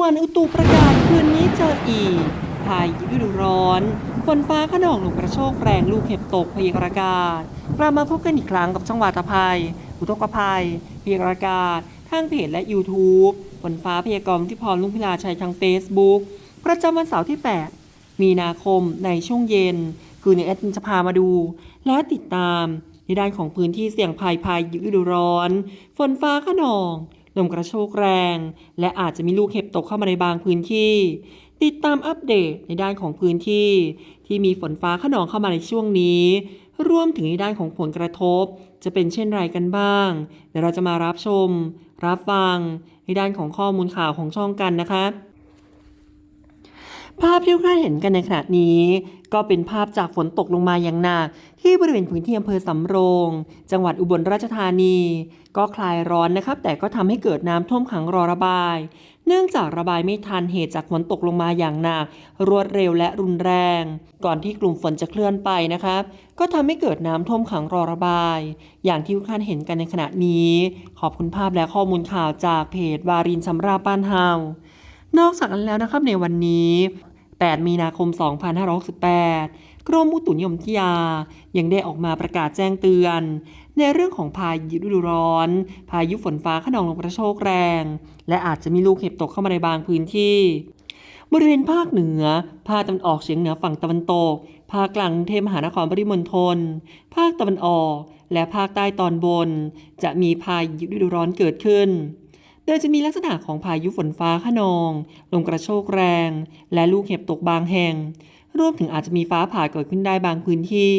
วนอุตุประกาศคืนนี้เจออีกพายุฤดูร้อนฝนฟ้าขนองลมกระโชกแรงลูกเห็บตกพยากรากาศกลับมาพบกันอีกครั้งกับช่องวาตภัย อุทกภัยพยากรากาศทางเพจและ YouTube ฝนฟ้าพยากรณ์ที่พรลุงพิลาชัยทาง Facebook ประจำวันเสาร์ที่ 8 มีนาคมในช่วงเย็น คือในแอดมินจะพามาดู และติดตามในด้านของพื้นที่เสี่ยงภัยพายุฤดูร้อน ฝนฟ้าขนอง ลมกระโชกแรง และอาจจะมีลูกเห็บตกเข้ามาในบางพื้นที่ ติดตามอัปเดตในด้านของพื้นที่ ที่มีฝนฟ้าขนองเข้ามาในช่วงนี้ รวมถึงในด้านของผลกระทบ จะเป็นเช่นไรกันบ้าง เดี๋ยวเราจะมารับชม รับฟัง ในด้านของข้อมูลข่าวของช่องกันนะคะ ภาพที่ทุกท่านเห็นกันในขณะนี้ ก็เป็นภาพจากฝนตกลงมาอย่างหนักที่บริเวณพื้นที่อำเภอสำโรง จังหวัดอุบลราชธานี ก็คลายร้อนนะครับ แต่ก็ทำให้เกิดน้ำท่วมขังรอระบาย เนื่องจากระบายไม่ทันเหตุจากฝนตกลงมาอย่างหนัก รวดเร็วและรุนแรง ก่อนที่กลุ่มฝนจะเคลื่อนไปนะครับ ก็ทำให้เกิดน้ำท่วมขังรอระบาย อย่างที่ทุกท่านเห็นกันในขณะนี้ ขอบคุณภาพและข้อมูลข่าวจากเพจวารินชำราบ้านเฮานอกจากนั้นแล้วนะครับในวันนี้ 8 มีนาคม 2568 กรมอุตุนิยมวิทยา ยังได้ออกมาประกาศแจ้งเตือน ในเรื่องของพายุฤดูร้อน พายุฝนฟ้าขนองลมกระโชกแรง และอาจจะมีลูกเห็บตกเข้ามาในบางพื้นที่ บริเวณภาคเหนือ ภาคตะวันออกเฉียงเหนือฝั่งตะวันตก ภาคกลางเทพมหานครปริมณฑล ภาคตะวันออก และภาคใต้ตอนบน จะมีพายุฤดูร้อนเกิดขึ้น ดยจะมีลักษณะของพายุฝนฟ้าขนอง ลมกระโชกแรง และลูกเห็บตกบางแห่ง รวมถึงอาจจะมีฟ้าผ่าเกิดขึ้นได้บางพื้นที่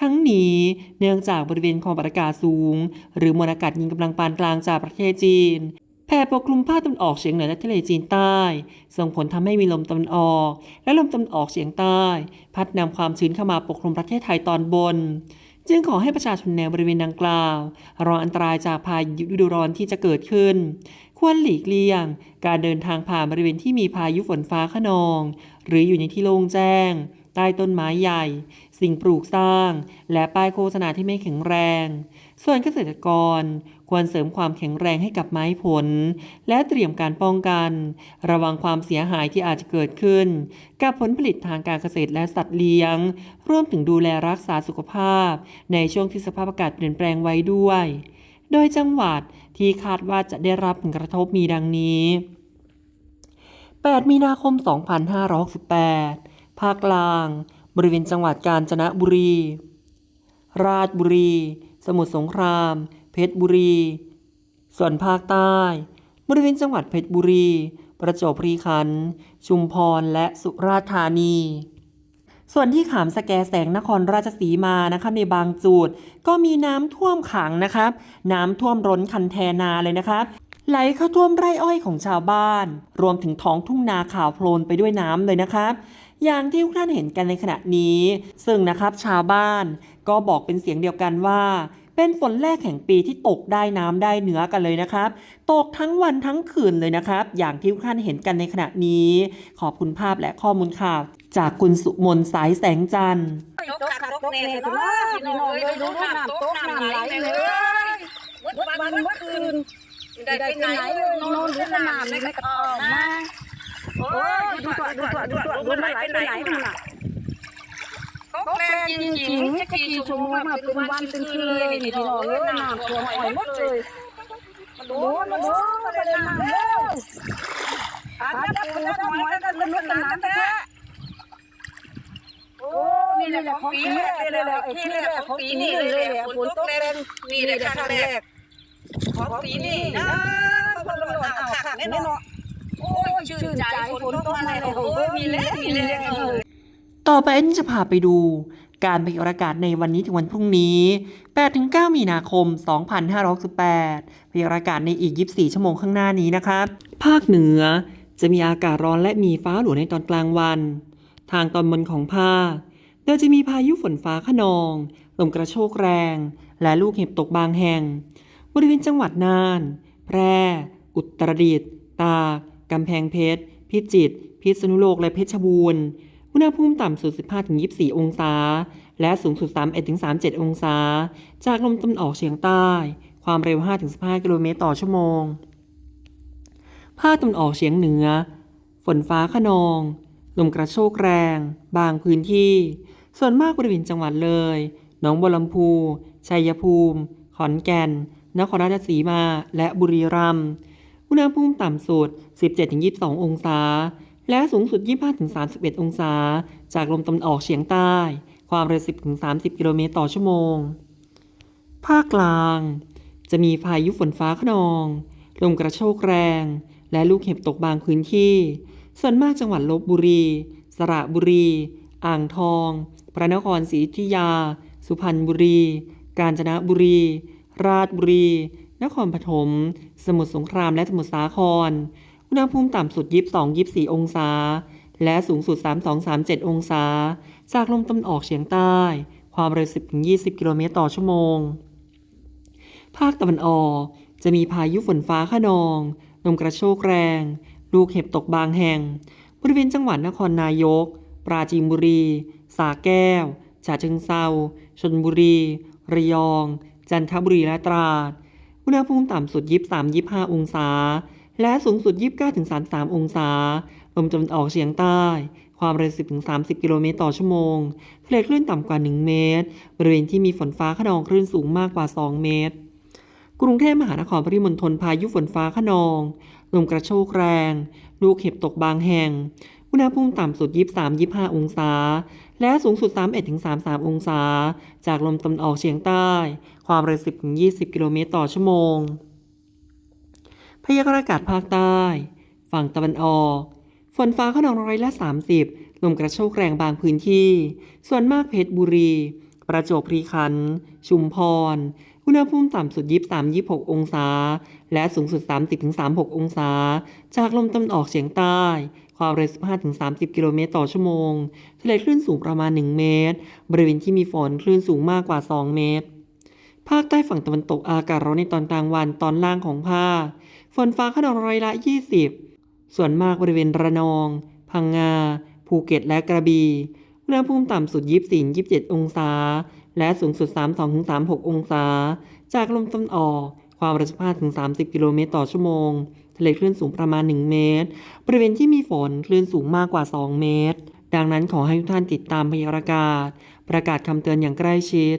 ทั้งนี้เนื่องจากบริเวณความกดอากาศสูง หรือมวลอากาศเย็นกำลังปานกลางจากประเทศจีนแผ่ปกคลุมภาคตะวันออกเฉียงเหนือและทะเลจีนใต้ ส่งผลทำให้มีลมตะวันออก และลมตะวันออกเฉียงใต้ พัดนำความชื้นเข้ามาปกคลุมประเทศไทยตอนบน จึงขอให้ประชาชนในบริเวณดังกล่าวระวังอันตรายจากพายุฤดูร้อนที่จะเกิดขึ้น ควรหลีกเลี่ยง การเดินทางผ่านบริเวณที่มีพายุฝนฟ้าขนอง หรืออยู่ในที่โล่งแจ้ง ใต้ต้นไม้ใหญ่ สิ่งปลูกสร้าง และป้ายโฆษณาที่ไม่แข็งแรง ส่วนเกษตรกร ควรเสริมความแข็งแรงให้กับไม้ผล และเตรียมการป้องกัน ระวังความเสียหายที่อาจจะเกิดขึ้น กับผลผลิตทางการเกษตรและสัตว์เลี้ยง ร่วมถึงดูแลรักษาสุขภาพ ในช่วงที่สภาพอากาศเปลี่ยนแปลงไว้ด้วย โดยจังหวัดที่คาดว่าจะได้รับผลกระทบมีดังนี้ 8 มีนาคม 2568 ภาคกลาง บริเวณจังหวัดกาญจนบุรี ราชบุรี สมุทรสงคราม เพชรบุรี ส่วนภาคใต้ บริเวณจังหวัดเพชรบุรี ประจวบคีรีขันธ์ ชุมพร และสุราษฎร์ธานี ส่วนที่ขามสแกแสงนครราชสีมานะคะในบางจุดก็มีน้ำท่วมขังนะครับ น้ำท่วมร้นคันแทนาเลยนะครับไหลเข้าท่วมไร่อ้อยของชาวบ้าน รวมถึงท้องทุ่งนาขาวโพลนไปด้วยน้ำเลยนะครับ อย่างที่ทุกท่านเห็นกันในขณะนี้ ซึ่งนะครับชาวบ้านก็บอกเป็นเสียงเดียวกันว่า เป็นฝนแรกแห่งปีที่ตกได้น้ำได้เนื้อกันเลยนะครับ ตกทั้งวันทั้งคืนเลยนะครับ อย่างที่ทุกท่านเห็นกันในขณะนี้ ขอบคุณภาพและข้อมูลข่าว จากคุณสุมนสายแสงจันทร์ตกขัดตกแน่ถึงว่าพี่น้องเลยดูน้ำตกน้ำไหลเลยวัดวันวัดคืนได้ไปไหนเลยนอนอยู่ในน้ำไม่กระออกมาโอ้ยดูตัวดูตัวดูตัวดูมันไหลไปไหนมันล่ะต กแรงจริงๆแค่กี่ชั่วโมงมาเป็นวันเป็นคืนเลยนี่พี่น้องเลยน้ำท่วมไปหมดเลยมาดูมาดูมาเล่นน้ำเลยอาจจะเป็นน้ำหอยกันเล่นน้ำแท้โอ้นี่แหละของปีแรกเลยแหละไอ้ที่แรกของปีนี้เลยแหละฝนตกแรงนี่แหละครั้งแรกของปีนี้นะพวกเราหนาวขักแน่นอนโอ้ยชื่นใจฝนตกมาเลยโอ้ยมีแรงมีแรงเลย ต่อไปอันจะพาไปดู การพยากรณ์อากาศในวันนี้ถึงวันพรุ่งนี้ 8-9 มีนาคม 2568พยากรณ์อากาศในอีก 24 ชั่วโมงข้างหน้านี้นะครับ ภาคเหนือจะมีอากาศร้อนและมีฟ้าหลวในตอนกลางวัน ทางตอนบนของภาคโดยจะมีพายุฝนฟ้าขนอง ลมกระโชกแรง และลูกเห็บตกบางแห่ง บริเวณจังหวัดน่าน แพร่ อุตรดิตถ์ ตาก กำแพงเพชร พิจิตร พิษณุโลก และเพชรบูรณ์ อุณหภูมิต่ำสุด 15-24 องศา และสูงสุด 31-37 องศา จากลมตะวันออกเฉียงใต้ ความเร็ว 5-15 กิโลเมตรต่อชั่วโมง ภาคตะวันออกเฉียงเหนือ ฝนฟ้าขนอง ลมกระโชกแรง บางพื้นที่ ส่วนมากบริเวณจังหวัดเลย หนองบัวลำพู ชัยภูมิ ขอนแก่น นครราชสีมา และบุรีรัมย์ อุณหภูมิต่ำสุด 17-22 องศา และสูงสุด 25-31 องศา จากลมตะวันออกเฉียงใต้ ความเร็ว 10-30 กิโลเมตรต่อชั่วโมง ภาคกลาง จะมีพายุฝนฟ้าขนอง ลมกระโชกแรง และลูกเห็บตกบางพื้นที่ ส่วนมากจังหวัดลบบุรี สระบุรี อ่างทอง พระนครศรีอยุธยา สุพรรณบุรี กาญจนบุรี ราชบุรี นครปฐม สมุทรสงครามและสมุทรสาคร อุณหภูมิต่ำสุด 22-24 องศา และสูงสุด 32-37 องศา จากลมตะวันออกเฉียงใต้ ความเร็ว 10-20 กิโลเมตรต่อชั่วโมง ภาคตะวันออก จะมีพายุฝนฟ้าขนองลมกระโชกแรง ลูกเห็บตกบางแห่ง บริเวณจังหวัดนครนายก ปราจีนบุรี สาแก้ว ฉะเชิงเซาชลบุรี ระยอง จันทบุรีและตราด อุณหภูมิต่ำสุด 23-25 องศา และสูงสุด 29-33 องศา ลมตะวันออกเฉียงใต้ ความเร็ว 10-30 กิโลเมตรต่อชั่วโมง ทะเลคลื่นต่ำกว่า 1 เมตร บริเวณที่มีฝนฟ้าขนองคลื่นสูงมากกว่า 2 เมตร กรุงเทพมหานครปริมณฑลพายุฝนฟ้าขนอง ลมกระโชกแรง ลูกเห็บตกบางแห่ง อุณหภูมิต่ำสุด 23-25 องศา และสูงสุด 31-33 องศา จากลมตะวันออกเฉียงใต้ ความเร็ว 10-20 กิโลเมตรต่อชั่วโมง พยากรณ์อากาศภาคใต้ ฝั่งตะวันออก ฝนฟ้าขนองร้อยละ 30 ลมกระโชกแรงบางพื้นที่ ส่วนมากเพชรบุรี ประจวบคีรีขันธ์ชุมพร อุณหภูมิต่ำสุด 23-26 องศา และสูงสุด 30-36 องศา จากลมตะวันออกเฉียงใต้ ความเร็ว 15-30 กิโลเมตรต่อชั่วโมง ทะเลคลื่นสูงประมาณ 1 เมตร บริเวณที่มีฝนคลื่นสูงมากกว่า 2 เมตร ภาคใต้ฝั่งตะวันตกอากาศร้อนในตอนกลางวันตอนล่างของภาค ฝนฟ้าขนองร้อยละ 20 ส่วนมากบริเวณระนอง พังงา ภูเก็ตและกระบี่อุณหภูมิต่ำสุด 24-27 องศา และสูงสุด 32-36 องศา จากลมตะวันออก ความเร็ว15-30 กิโลเมตรต่อชั่วโมง ทะเลคลื่นสูงประมาณ 1 เมตร บริเวณที่มีฝนคลื่นสูงมากกว่า 2 เมตร ดังนั้นขอให้ทุกท่านติดตามพยากรณ์อากาศ ประกาศคำเตือนอย่างใกล้ชิด